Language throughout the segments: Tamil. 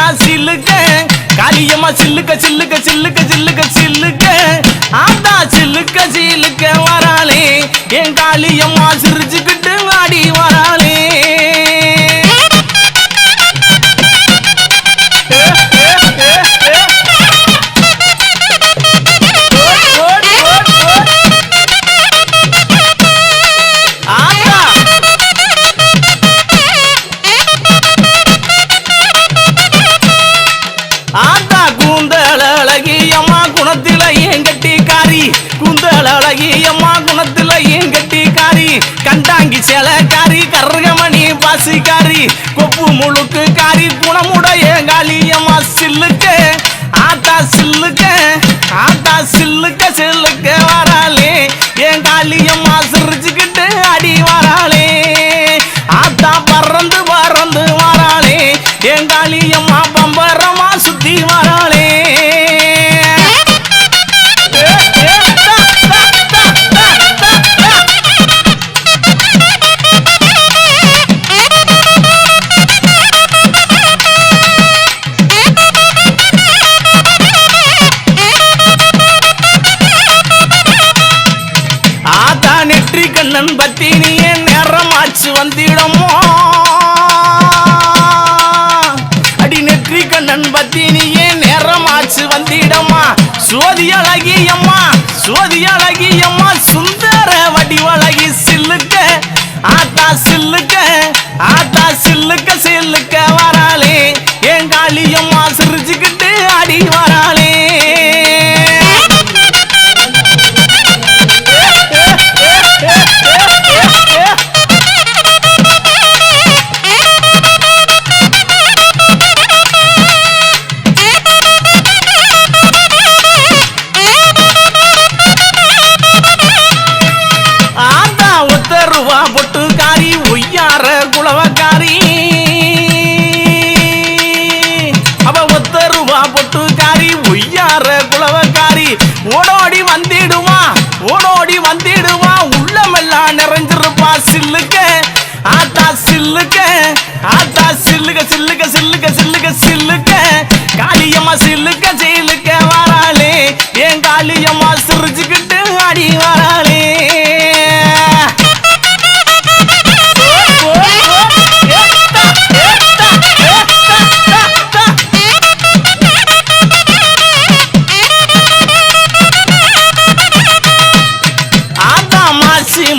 ஆத்தா சில்லுக்க காளியம்மா சில்லுக்க சில்லுக்க சில்லுக்க சில்லுக்க சில்லுக்க. ஆத்தா சில்லுக்க சில்லுக்க வராளே என் காளியம்மா சிரிச்சுக்கிட்டு காளியம் ஆசிரிச்சுக்கிட்டு அடி வர. கண்ணன் பத்தி நீ என் நேரமாச்சு வந்திடமோ? அடி நெற்றி கண்ணன் பத்தி நீ என் நேரமாச்சு வந்திடமா? சோதி அழகியம்மா சோதி அழகியம்மா சுந்தர வடிவழகி சில்லுக்க ஆத்தா சில்லுக்க ஆத்தா சில்லுக்க சில்லுக்க வராளே. என் காளியம்மா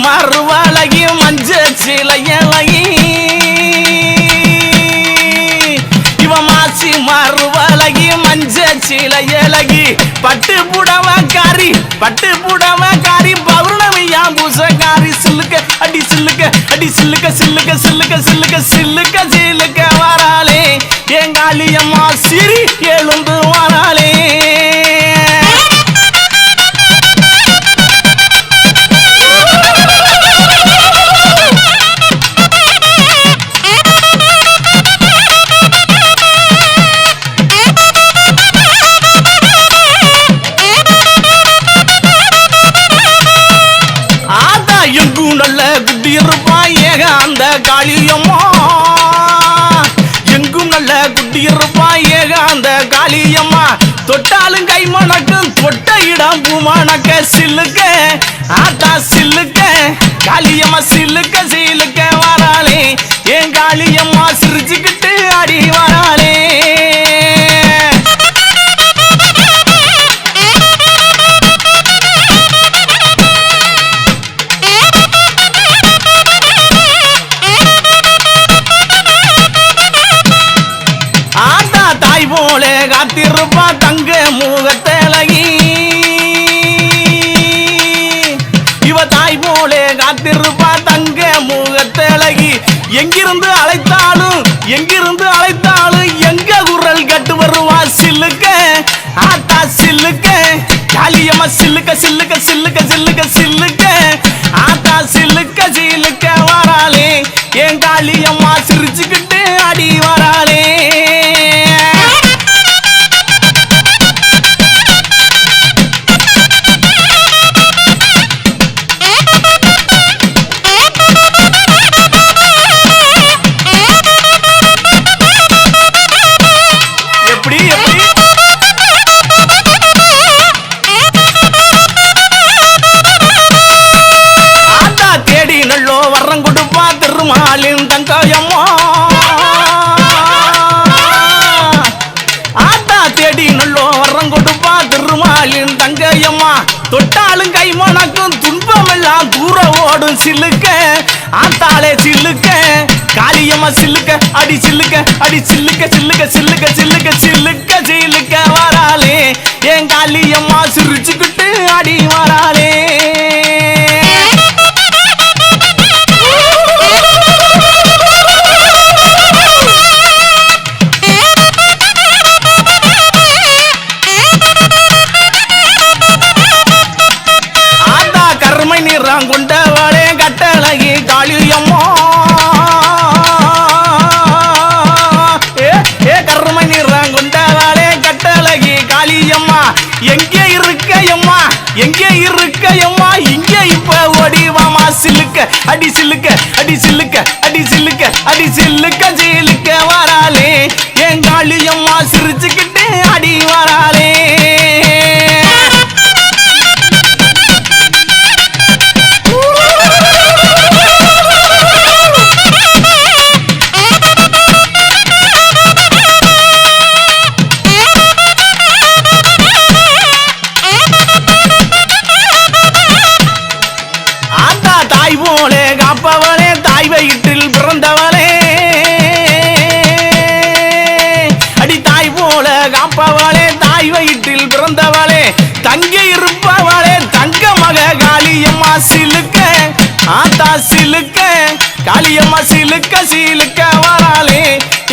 மறுவழகி மஞ்ச சிலையழகி இவ மாசி மறுவாழகி மஞ்ச சிலையலகி பட்டு புடவக்காரி பட்டு புடவக்காரி பௌர்ணமியா பூசக்காரி சில்லுக்க அடி சில்லுக்க அடி சில்லுக்க சில்லுக்க சில்லுக்க சில்லுக்க சில்லுக்க சில்லுக்க வராளே. எங்காளியம்மா சிரி எழுந்து வராளே அந்த காளியம்மா தொட்டாலும் கை மணக்கும் தொட்ட இடம் பூமானக்க சில்லுக்க ஆத்தா சில்லுக்க காளியம்மா சில்லுக்க சில்லுக்க வராளே. என் காளியம்மா சிரிச்சுக்கிட்டு அடி வராளே? காத்திருப்பா தங்க மூகத்தலகி. இவ தாய் போலே காத்திருப்பா தங்க மூகத்தலகி. எங்கிருந்து அழைத்தாலும் எங்கிருந்து அழைத்தாலும் எங்க குரல் கட்டு வருவா சில்லுக்க? ஆத்தா சில்லுக்க காலியம்மா சில்லுக்க சில்லுக்க சில்லுக்க சில்லுக்க சில்லுக்க. ஆத்தா சில்லுக்க சில்லுக்க. சில்லுக்க ஆத்தாளே சில்லுக்க காளியம்மா சில்லுக்க அடி சில்லுக்க அடி சில்லுக்க சில்லுக்க சில்லுக்க சில்லுக்க சில்லுக்க சில்லுக்க வராளே. என் காளியம்மா சிரிச்சுக்கிட்டு அடி வராளே. அடி சில்லுக்க அடி சில்லுக்க அடி சில்லுக்க அடி சில்லுக்க ஜெயிலுக்க வராளே. என் காளியம்மா சிரிச்சுக்கிட்டு தாய் வயிற்றில் பிறந்தவளே. அடி தாய் போல காப்பவளே தாய் வயிற்றில் பிறந்தவளே. தங்க இருப்பவளே தங்க மக காளியம்மா சிலுக்க ஆத்தா சிலுக்க காளியம்மா சிலுக்க சிலுக்க வராளே.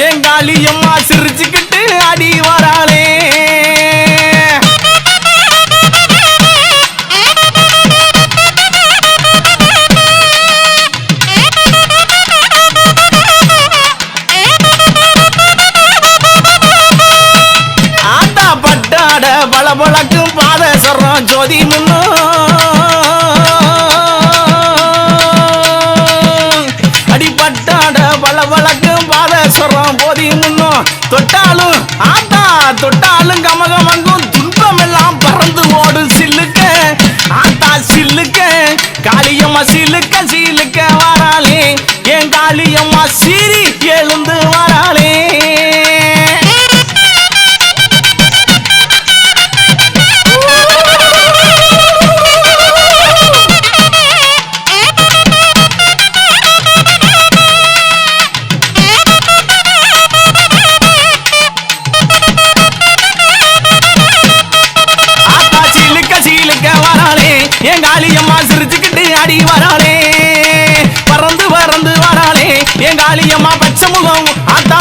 என் காளியம்மா சிரிச்சுக்கிட்டு அடி வராளே. காளியம்மா சிலுக்க சிலுக்க வராளே. என் காளியம்மா சீரி எழுந்து வராளே. ஆத்தா சீலுக்க சீலுக்க பறந்து காளியம்மா பச்சை முகம் ஆத்தா